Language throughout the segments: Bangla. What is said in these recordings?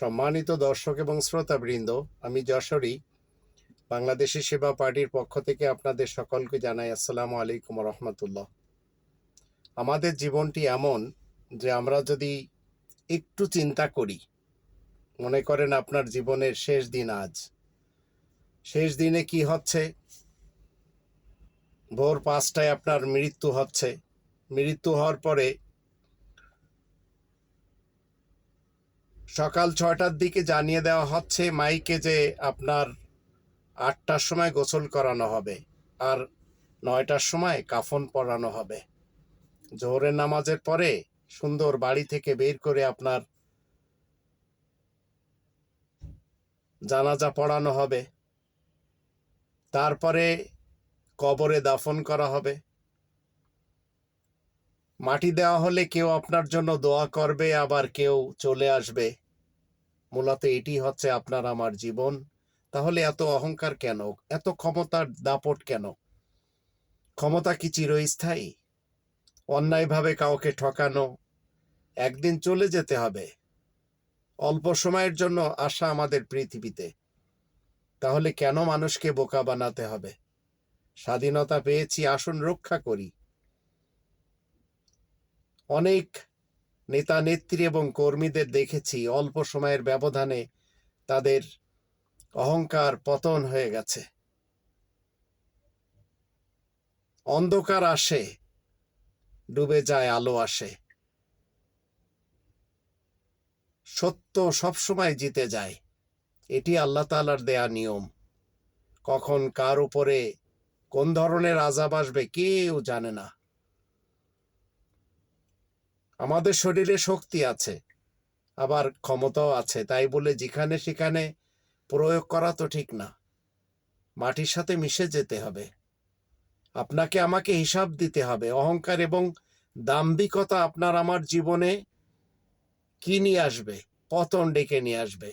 সম্মানিত দর্শক এবং শ্রোতাবৃন্দ, আমি যশোরী, বাংলাদেশি সেবা পার্টির পক্ষ থেকে আপনাদের সকলকে জানাই আসসালামু আলাইকুম রহমতুল্লাহ। আমাদের জীবনটি এমন যে আমরা যদি একটু চিন্তা করি, মনে করেন আপনার জীবনের শেষ দিন আজ। শেষ দিনে কি হচ্ছে? ভোর পাঁচটায় আপনার মৃত্যু হচ্ছে। মৃত্যু হওয়ার পরে সকাল ছয়টার দিকে জানিয়ে দেওয়া হচ্ছে মাইকে যে আপনার আটটার সময় গোসল করানো হবে আর নয়টার সময় কাফন পরানো হবে। জোহরের নামাজের পরে সুন্দর বাড়ি থেকে বের করে আপনার জানাজা পড়ানো হবে। তারপরে কবরে দাফন করা হবে। মাটি দেওয়া হলে কেউ আপনার জন্য দোয়া করবে, আবার কেউ চলে আসবে। মূলত এটি হচ্ছে আপনার আমার জীবন। তাহলে এত অহংকার কেন? এত ক্ষমতার দাপট কেন? ক্ষমতা কি চিরস্থায়ী? অন্যায়ভাবে কাউকে ঠকানো? একদিন চলে যেতে হবে। অল্প সময়ের জন্য আসা আমাদের পৃথিবীতে। তাহলে কেন মানুষকে বোকা বানাতে হবে? স্বাধীনতা পেয়েছি, আসুন রক্ষা করি। অনেক নেতা, নেত্রী এবং কর্মীদের দেখেছি অল্প সময়ের ব্যবধানে তাদের অহংকার পতন হয়ে গেছে। অন্ধকার আসে, ডুবে যায়, আলো আসে। সত্য সবসময় জিতে যায়। এটি আল্লাহ তালার দেয়া নিয়ম। কখন কার উপরে কোন ধরনের আজাব আসবে কেউ জানে না। আমাদের শরীরে শক্তি আছে, আবার ক্ষমতাও আছে, তাই বলে যেখানে সেখানে প্রয়োগ করা তো ঠিক না। মাটির সাথে মিশে যেতে হবে। আপনাকে আমাকে হিসাব দিতে হবে, অহংকার এবং দাম্ভিকতা আপনার আমার জীবনে কি নিয়ে আসবে? পতন ডেকে নিয়ে আসবে।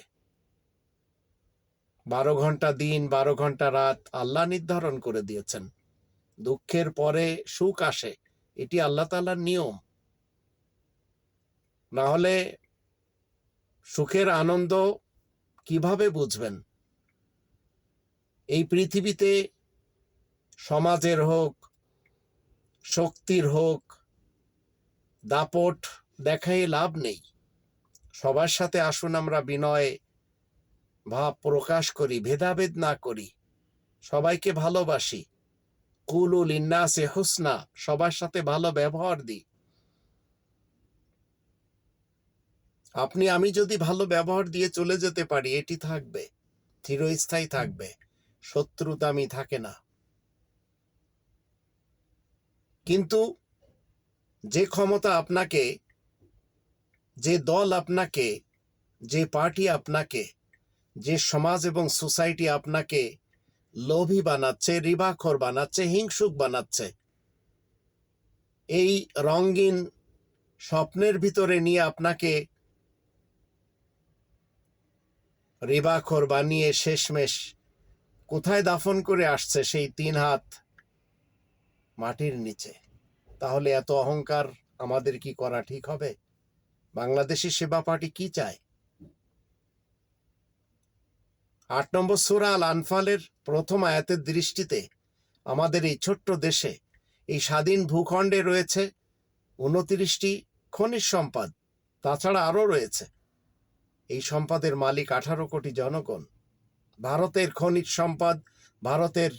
বারো ঘণ্টা দিন, বারো ঘণ্টা রাত আল্লাহ নির্ধারণ করে দিয়েছেন। দুঃখের পরে সুখ আসে, এটি আল্লাহ তালার নিয়ম। না হলে সুখের আনন্দ কীভাবে বুঝবেন? এই পৃথিবীতে সমাজের হোক, শক্তির হোক, দাপট দেখাই লাভ নেই। সবার সাথে আসুন আমরা বিনয় ভাব প্রকাশ করি, ভেদাভেদ না করি। সবাইকে ভালোবাসি। কুলুল ইন্নাসে হুসনা, সবার সাথে ভালো ব্যবহার দিই। আপনি আমি যদি ভালো ব্যবহার দিয়ে চলে যেতে পারি এটি থাকবে। চিরস্থায়ী থাকবে। শত্রু দামি থাকে না। কিন্তু যে ক্ষমতা আপনাকে যে দল আপনাকে যে পার্টি আপনাকে যে সমাজ এবং সোসাইটি আপনাকে লোভী বানাচ্ছে রিবাখর বানাচ্ছে হিংসুক বানাচ্ছে এই রঙিন স্বপ্নের ভিতরে নিয়ে আপনাকে রিবাখর বানিয়ে শেষমেশ কোথায় দাফন করে আসছে সেই তিন হাত মাটির নিচে? তাহলে এত অহংকার আমাদের কি করা ঠিক হবে? বাংলাদেশি সেবা পার্টি কি চায়? আট নম্বর সুরা আল আনফালের প্রথম আয়াতের দৃষ্টিতে আমাদের এই ছোট্ট দেশে এই স্বাধীন ভূখণ্ডে রয়েছে উনত্রিশটি খনিজ সম্পদ, তাছাড়া আরও রয়েছে। এই সম্পদের মালিক আঠারো কোটি জনগণ। ভারতের খনিজ সম্পদ, ভারতের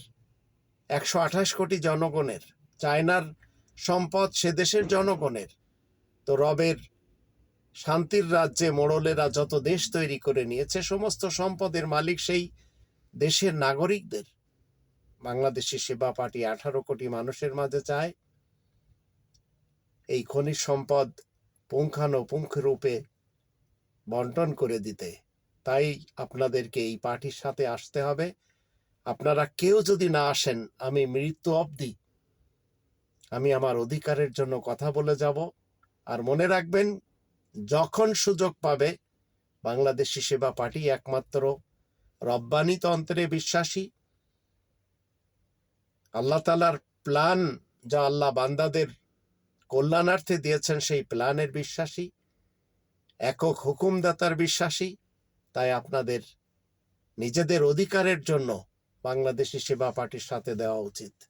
একশো আঠাশ কোটি জনগণের। চায়নার সম্পদ সে দেশের জনগণের। তো রবের শান্তির রাজ্যে মোড়লেরা যত দেশ তৈরি করে নিয়েছে, সমস্ত সম্পদের মালিক সেই দেশের নাগরিকদের। বাংলাদেশি সেবা পার্টি আঠারো কোটি মানুষের মাঝে চায়। এই খনিজ সম্পদ পুঙ্খানুপুঙ্খ রূপে বন্টন করে দিতে। তাই আপনাদেরকে এই পার্টির সাথে আসতে হবে। আপনারা কেউ যদি না আসেন, আমি মৃত্যু অবধি আমি আমার অধিকারের জন্য কথা বলে যাব। আর মনে রাখবেন, যখন সুযোগ পাবে, বাংলাদেশি সেবা পার্টি একমাত্র রব্বানি তন্ত্রে বিশ্বাসী। আল্লাহ তালার প্ল্যান যা আল্লাহ বান্দাদের কল্যাণার্থে দিয়েছেন, সেই প্ল্যানের বিশ্বাসী। একক হুকুমদাতার বিশ্বাসী তাই আপনাদের নিজেদের অধিকারের জন্য বাংলাদেশি সেবা পার্টির সাথে দেওয়া উচিত।